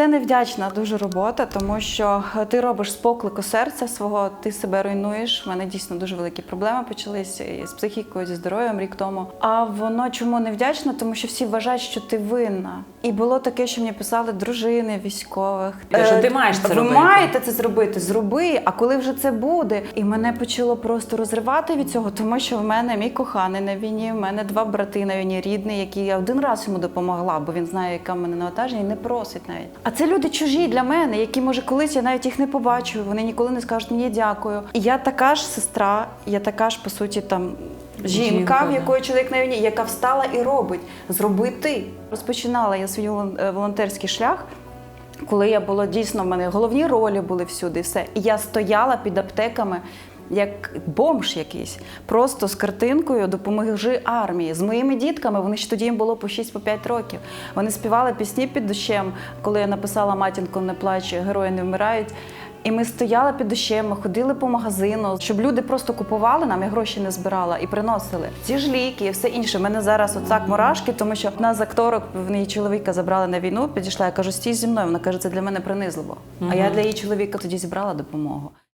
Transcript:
це невдячна дуже робота, тому що ти робиш з поклику серця свого, ти себе руйнуєш. У мене дійсно дуже великі проблеми почалися і з психікою, зі здоров'ям рік тому. А воно чому невдячна? Тому що всі вважають, що ти винна. І було таке, що мені писали дружини військових. Те, Е, ти маєш це ви робити. маєте це зробити, зроби. А коли вже це буде? І мене почало просто розривати від цього, тому що в мене мій коханий на війні, в мене два брати на війні, рідний, який я один раз йому допомогла, бо він знає, яка в мене навантаження, і не просить навіть. А це люди чужі для мене, які може колись я навіть їх не побачу. Вони ніколи не скажуть мені дякую. І я така ж сестра, я така ж по суті там. Жінка, Жінка, в якої чоловік на війні, яка встала і робить. Зроби ти. Розпочинала я свій е, волонтерський шлях коли я була дійсно, в мене головні ролі були всюди, все. І я стояла під аптеками. Як бомж якийсь, просто з картинкою допоможи армії. З моїми дітками, вони ж тоді їм було по 6-5 років. Вони співали пісні під дощем, коли я написала Матінко не плач, герої не вмирають. І ми стояли під дощем, ми ходили по магазину, щоб люди просто купували нам, я гроші не збирала і приносили. Ці ж ліки і все інше. У мене зараз отак мурашки, тому що одна з акторок в неї чоловіка забрали на війну. Підійшла, я кажу, стій зі мною. Вона каже, це для мене принизливо. А я для її чоловіка тоді зібрала допомогу.